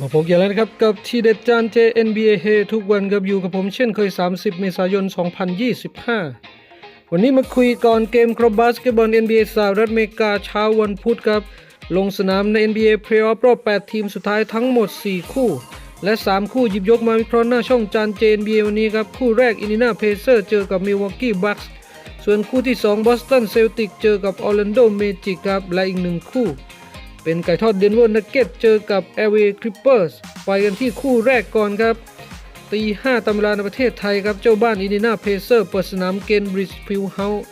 มาพบกันแล้วนะครับกับทีเด็ดจานเจ NBA เฮทุกวันกับอยู่กับผมเช่นเคย 30 เมษายน 2025 วันนี้มาคุยก่อนเกมครบบาสเกตบอล NBA สหรัฐอเมริกาเช้าวันพุธครับ ลงสนามใน NBA Playoff รอบ 8 ทีมสุดท้ายทั้งหมด 4 คู่ และ 3 คู่หยิบยกมาวิเคราะห์หน้าช่องจานเจ NBA วันนี้ครับ คู่แรกอิน d ินาเพเซอร์เจอกับ Milwaukee Bucks ส่วนคู่ที่2 Boston Celtics เจอกับ Orlando Magic ครับและอีกหนึ่งคู่ เป็นไก่ทอดเดนเวอร์นักเก็ตเจอกับ LA Clippers ไปกันที่คู่แรกก่อนครับ ตี5ตามเวลาในประเทศไทยครับ เจ้าบ้านอิน d ินาเพเซอร์เปิดสนามเกนบริดจ์ฟิลเฮาส์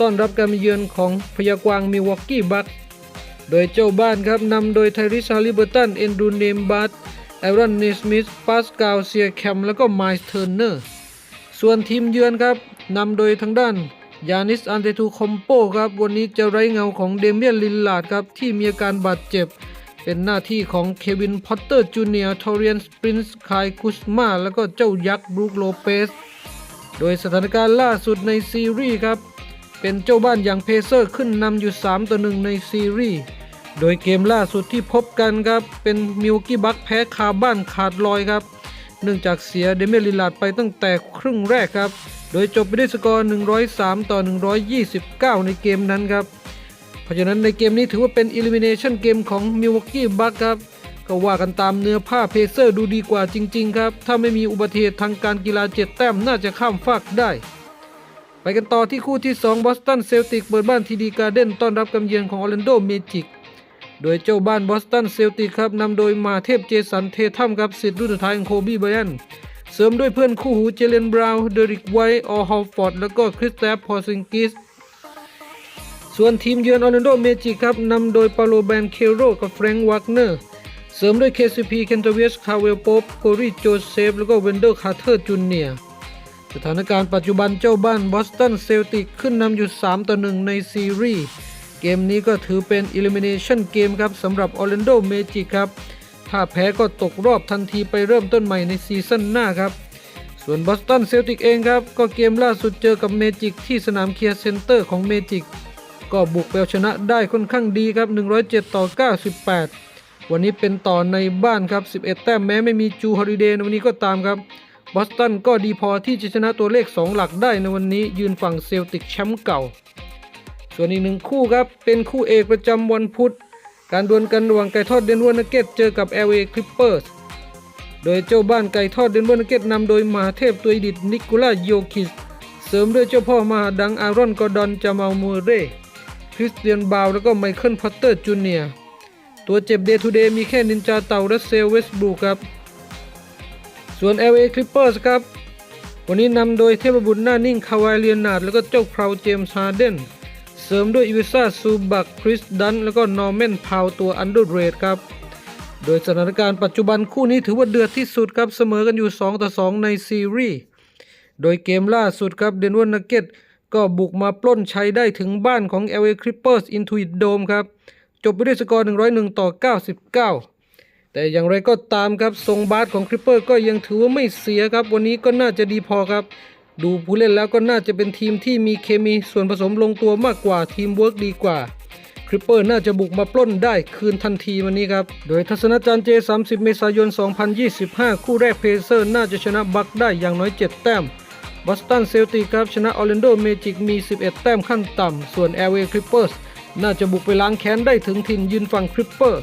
ต้อนรับการมาเยือนของพยากวางมิวอกกี้บัคโดยเจ้าบ้านครับนำโดยไทริสฮาริเบอร์ตัน เอนดูเนมบัตแอรอนเนสมิธปาสกาลเซียแคม แล้วก็ไมล์เทอร์เนอร์ ส่วนทีมเยือนครับนำโดยทางด้าน ยานิสอันเตตูคอมโปครับ วันนี้จะไร้เงาของเดเมียนลินลาดครับ ที่มีอาการบาดเจ็บ เป็นหน้าที่ของเควินพอตเตอร์จูเนียร์ทอริเอนสปรินส์คายคุสมาแล้วก็เจ้ายักษ์บรูคโลเปส โดยสถานการณ์ล่าสุดในซีรีส์ครับ เป็นเจ้าบ้านอย่างเพเซอร์ขึ้นนำอยู่ 3 ต่อ 1 ในซีรีส์โดยเกมล่าสุดที่พบกันครับ เป็นมิวกี้บัคแพ้คาบ้านขาดลอยครับ เนื่องจากเสียเดเมลิลาดไปตั้งแต่ครึ่งแรกครับ โดยจบไปด้วยสกอร์ 103 ต่อ 129 ในเกมนั้นครับ เพราะฉะนั้นในเกมนี้ถือว่าเป็น Elimination เกมของ Milwaukee Bucks ครับ ก็ว่ากันตามเนื้อผ้าเพเซอร์ดูดีกว่าจริง ๆ ครับ ถ้าไม่มีอุบัติเหตุทางการกีฬาเจ็ดแต้มน่าจะข้ามฟากได้ ไปกันต่อที่คู่ที่ 2บอสตันเซลติกเปิดบ้านทีดีการ์เด้นต้อนรับกำเยือนของออร์แลนโดเมจิกโดยเจ้าบ้านบอสตันเซลติกครับนำโดยมาเทพเจสันเททัมครับสิทธิ์รุ่นสุดท้ายของโคบีไบรอัน เสริมด้วยเพื่อนคู่หูเจเลนบราวน์ เดริกไวท์ออลฮอลฟอร์ด แล้วก็คริสแตฟพอซิงกิส ส่วนทีมเยือนออร์แลนโดเมจิกครับนำโดยปาโลแบนเคโรกับแฟรงค์วักเนอร์ เสริมด้วย KCP เคนเทเวสคาเวลโป๊ปโครีโจเซฟ แล้วก็เวนเดอร์คาร์เทอร์จูเนียสถานการณ์ปัจจุบันเจ้าบ้านบอสตันเซลติกขึ้นนำอยู่ 3 ต่อ 1 ในซีรีส์ เกมนี้ก็ถือเป็น Elimination เกมครับสำหรับออร์แลนโดเมจิกครับ ถ้าแพ้ก็ตกรอบทันทีไปเริ่มต้นใหม่ในซีซั่นหน้าครับ ส่วนบอสตันเซลติกเองครับ ก็เกมล่าสุดเจอกับเมจิกที่สนามเคียร์เซ็นเตอร์ของเมจิกก็บุกไปเอาชนะได้ค่อนข้างดีครับ 107 ต่อ 98 วันนี้เป็นต่อในบ้านครับ 11 แต้มแม้ไม่มีจูฮอริเดย์ในวันนี้ก็ตามครับบอสตันก็ดีพอที่จะชนะตัวเลข 2 หลักได้ในวันนี้ยืนฝั่งเซลติกแชมป์เก่า ส่วนอีกหนึ่งคู่ครับ เป็นคู่เอกประจำวันพุธ การดวลกันระหว่างไก่ทอดเดนเวอร์นักเก็ตเจอกับ LA Clippers โดยเจ้าบ้านไก่ทอดเดนเวอร์นักเก็ตนำโดยมหาเทพตัวอดิตนิโคลาโยคิส เสริมด้วยเจ้าพ่อมหาดังอารอนกอร์ดอนจามาลมูเร่คริสเตียนบาวแล้วก็ไมเคิลพอตเตอร์จูเนียตัวเจ็บเดย์ทูเดย์มีแค่นินจาเต่าและเซลเวสบูครับ ส่วน LA Clippers ครับ วันนี้นำโดยเทพบุตรหน้านิ่งคาวายเลียนาร์ดแล้วก็เจ้าคราวเจมส์ฮาร์เดน เสริมด้วยอีวิซ่าซูบักคริสดัน แล้วก็นอร์แมนพาวตัวอันเดอร์เรดครับ โดยสถานการณ์ปัจจุบันคู่นี้ถือว่าเดือดที่สุดครับ เสมอกันอยู่ 2 ต่อ 2 ในซีรีส์ โดยเกมล่าสุดครับเดนเวอร์นักเก็ตก็บุกมาปล้นชัยได้ถึงบ้านของ LA Clippers Intuit Dome ครับ จบไปด้วยสกอร์ 101 ต่อ 99 แต่อย่างไรก็ตามครับทรงบาสของคริปเปอร์ก็ยังถือว่าไม่เสียครับ วันนี้ก็น่าจะดีพอครับ ดูผู้เล่นแล้วก็น่าจะเป็นทีมที่มีเคมีส่วนผสมลงตัวมากกว่าทีมเวิร์กดีกว่าคริปเปอร์น่าจะบุกมาปล้นได้คืนทันทีวันนี้ครับ โดยทัศนจารย์เจ 30 เมษายน 2025 คู่แรกเพเซอร์น่าจะชนะบัคได้อย่างน้อย 7 แต้มบอสตันเซลติกครับชนะออร์แลนโดเมจิกมี 11 แต้มขั้นต่ำ ส่วน LA Clippers น่าจะบุกไปล้างแค้นได้ถึงถิ่นยืนฝั่งคริปเปอร์